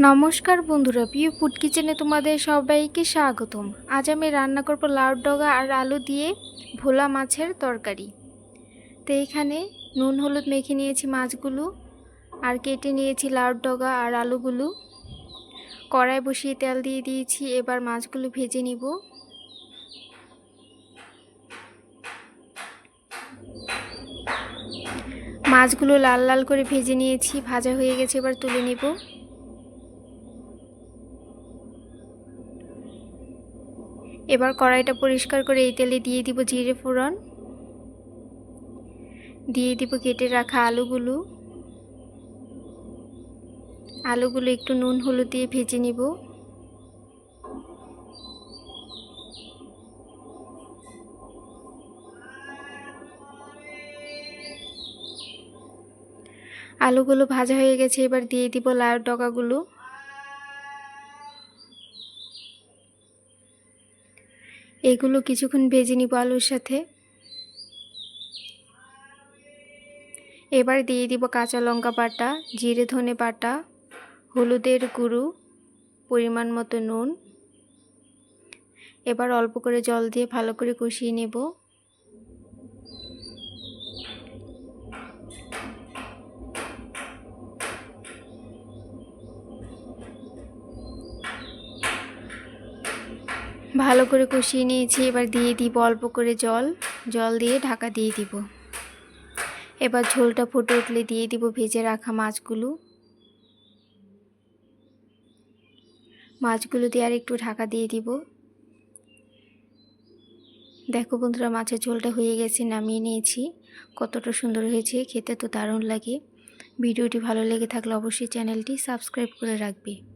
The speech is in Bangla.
নমস্কার বন্ধুরা, প্রিয় ফুড কিচেনে তোমাদের সবাইকে স্বাগতম। আজ আমি রান্না করব লাউ ডগা আর আলু দিয়ে ভোলা মাছের তরকারি। তো এইখানে নুন, হলুদ মেখে নিয়েছি মাছগুলো আর কেটে নিয়েছি লাউ ডগা আর আলুগুলো। কড়াই বসিয়ে তেল দিয়ে দিয়েছি, এবার মাছগুলো ভেজে নিব। মাছগুলো লাল লাল করে ভেজে নিয়েছি, ভাজা হয়ে গেছে, এবার তুলে নিব। এবার কড়াইটা পরিষ্কার করে এই তেলে দিয়ে দিব জিরে ফোড়ন। দিয়ে দিব কেটে রাখা আলুগুলো। আলুগুলো একটু নুন হলুদ দিয়ে ভেজে নিব। আলুগুলো ভাজা হয়ে গেছে, এবার দিয়ে দিব লাউ ডগাগুলো। এগুলো কিছুক্ষণ ভেজে নিব আলুর সাথে। এবার দিয়ে দিব কাঁচা লঙ্কা বাটা, জিরে ধনে বাটা, হলুদের গুঁড়ো, পরিমাণ মতো নুন। এবার অল্প করে জল দিয়ে ভালো করে কষিয়ে নেব। ভালো করে কষিয়ে নিয়েছি, এবার দিয়ে দিব অল্প করে জল। জল দিয়ে ঢাকা দিয়ে দিব। এবার ঝোলটা ফুটে উঠলে দিয়ে দিব ভেজে রাখা মাছগুলো। মাছগুলো দিয়ে আর একটু ঢাকা দিয়ে দিব। দেখো বন্ধুরা, মাছের ঝোলটা হয়ে গেছে, নামিয়ে নিয়েছি। কতটা সুন্দর হয়েছে, খেতে তো দারুণ লাগে। ভিডিওটি ভালো লেগে থাকলে অবশ্যই চ্যানেলটি সাবস্ক্রাইব করে রাখবে।